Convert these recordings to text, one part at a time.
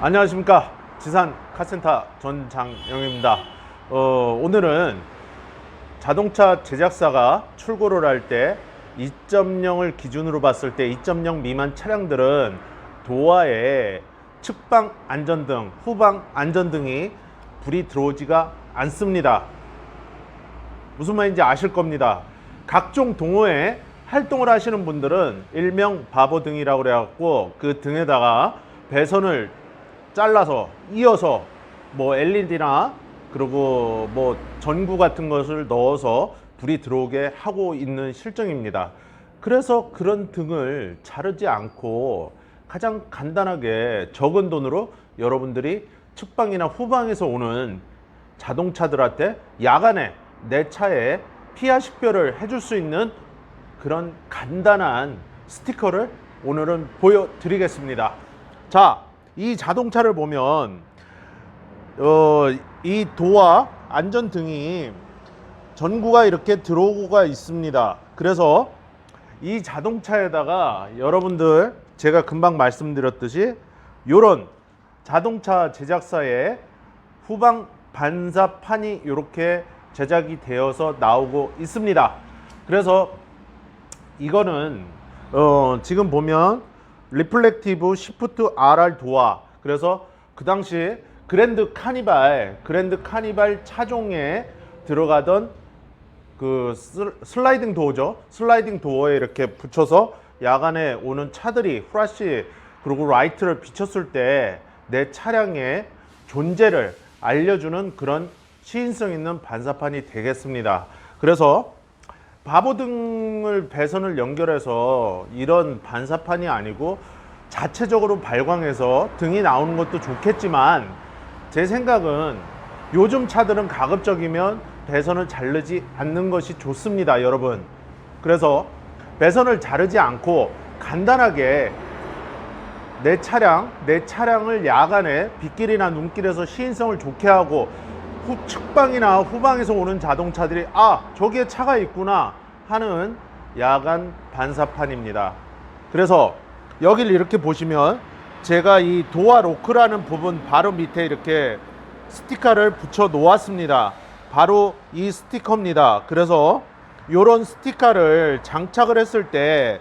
안녕하십니까 지산 카센터 전장영입니다. 어, 오늘은 자동차 제작사가 출고를 할 때 2.0을 기준으로 봤을 때 2.0 미만 차량들은 도어에 측방 안전등, 후방 안전등이 불이 들어오지가 않습니다. 무슨 말인지 아실 겁니다. 각종 동호회 활동을 하시는 분들은 일명 바보 등이라고 그래갖고 그 등에다가 배선을 잘라서 이어서 뭐 LED나 그리고 뭐 전구 같은 것을 넣어서 불이 들어오게 하고 있는 실정입니다. 그래서 그런 등을 자르지 않고 가장 간단하게 적은 돈으로 여러분들이 측방이나 후방에서 오는 자동차들한테 야간에 내 차에 피하 식별을 해줄 수 있는 그런 간단한 스티커를 오늘은 보여드리겠습니다. 자, 이 자동차를 보면 어, 이 도와 안전등이 전구가 이렇게 들어오고가 있습니다. 그래서 이 자동차에다가 여러분들 제가 금방 말씀드렸듯이 이런 자동차 제작사의 후방 반사판이 이렇게 제작이 되어서 나오고 있습니다. 그래서 이거는 어, 지금 보면 리플렉티브 시프트 RR 도어 그래서 그 당시 그랜드 카니발 그랜드 카니발 차종에 들어가던 그 슬- 슬라이딩 도어죠. 슬라이딩 도어에 이렇게 붙여서 야간에 오는 차들이 후라시 그리고 라이트를 비췄을 때 내 차량의 존재를 알려주는 그런 시인성 있는 반사판이 되겠습니다. 그래서 바보 등을 배선을 연결해서 이런 반사판이 아니고 자체적으로 발광해서 등이 나오는 것도 좋겠지만 제 생각은 요즘 차들은 가급적이면 배선을 자르지 않는 것이 좋습니다, 여러분. 그래서 배선을 자르지 않고 간단하게 내 차량, 내 차량을 야간에 빗길이나 눈길에서 시인성을 좋게 하고 후 측방이나 후방에서 오는 자동차들이 아 저기에 차가 있구나 하는 야간 반사판입니다. 그래서 여기를 이렇게 보시면 제가 이 도어 로크라는 부분 바로 밑에 이렇게 스티커를 붙여 놓았습니다. 바로 이 스티커입니다. 그래서 이런 스티커를 장착을 했을 때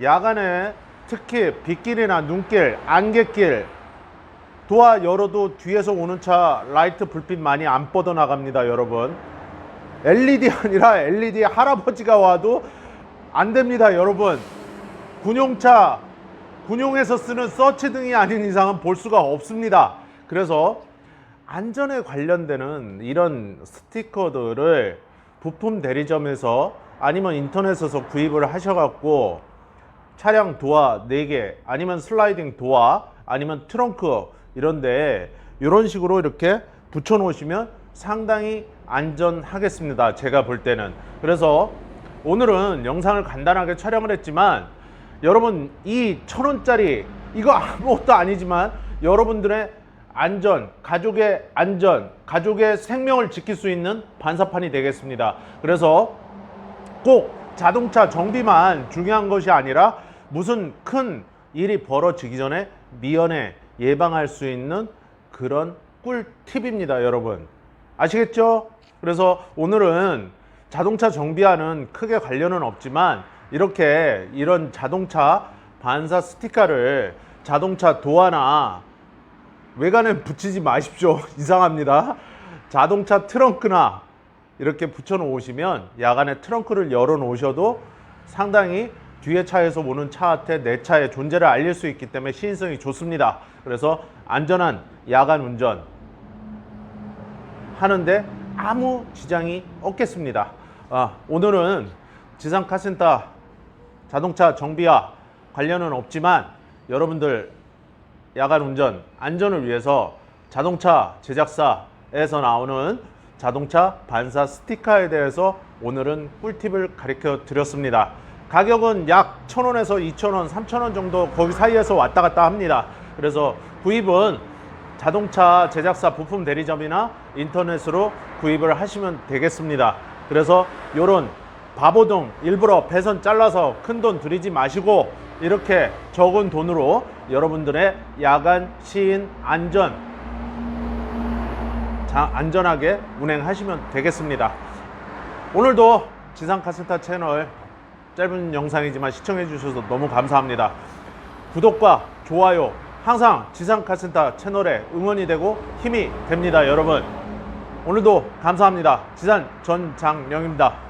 야간에 특히 빗길이나 눈길, 안갯길 도어 열어도 뒤에서 오는 차 라이트 불빛 많이 안 뻗어 나갑니다, 여러분. LED 아니라 LED 할아버지가 와도 안 됩니다, 여러분. 군용차, 군용에서 쓰는 서치등이 아닌 이상은 볼 수가 없습니다. 그래서 안전에 관련되는 이런 스티커들을 부품 대리점에서 아니면 인터넷에서 구입을 하셔갖고 차량 도어 4개 아니면 슬라이딩 도어 아니면 트렁크 이런데 이런 식으로 이렇게 붙여 놓으시면 상당히 안전하겠습니다 제가 볼 때는 그래서 오늘은 영상을 간단하게 촬영을 했지만 여러분 이 천원짜리 이거 아무것도 아니지만 여러분들의 안전, 가족의 안전, 가족의 생명을 지킬 수 있는 반사판이 되겠습니다. 그래서 꼭 자동차 정비만 중요한 것이 아니라 무슨 큰 일이 벌어지기 전에 미연에 예방할 수 있는 그런 꿀팁입니다, 여러분. 아시겠죠? 그래서 오늘은 자동차 정비와는 크게 관련은 없지만 이렇게 이런 자동차 반사 스티커를 자동차 도어나 외관에 붙이지 마십시오. 이상합니다. 자동차 트렁크나 이렇게 붙여 놓으시면 야간에 트렁크를 열어 놓으셔도 상당히 뒤에 차에서 오는 차한테 내 차의 존재를 알릴 수 있기 때문에 시인성이 좋습니다. 그래서 안전한 야간 운전 하는데 아무 지장이 없겠습니다. 아, 오늘은 지상 카센터 자동차 정비와 관련은 없지만 여러분들 야간 운전 안전을 위해서 자동차 제작사에서 나오는 자동차 반사 스티커에 대해서 오늘은 꿀팁을 가르쳐 드렸습니다. 가격은 약 1,000원에서 2,000원, 3,000원 정도 거기 사이에서 왔다 갔다 합니다. 그래서 구입은 자동차 제작사 부품 대리점이나 인터넷으로 구입을 하시면 되겠습니다. 그래서 이런 바보등 일부러 배선 잘라서 큰 돈 들이지 마시고 이렇게 적은 돈으로 여러분들의 야간 시인 안전 자, 안전하게 운행하시면 되겠습니다. 오늘도 지상 카센터 채널 짧은 영상이지만 시청해 주셔서 너무 감사합니다. 구독과 좋아요 항상 지상 카센터 채널에 응원이 되고 힘이 됩니다, 여러분. 오늘도 감사합니다. 지산 전장영입니다.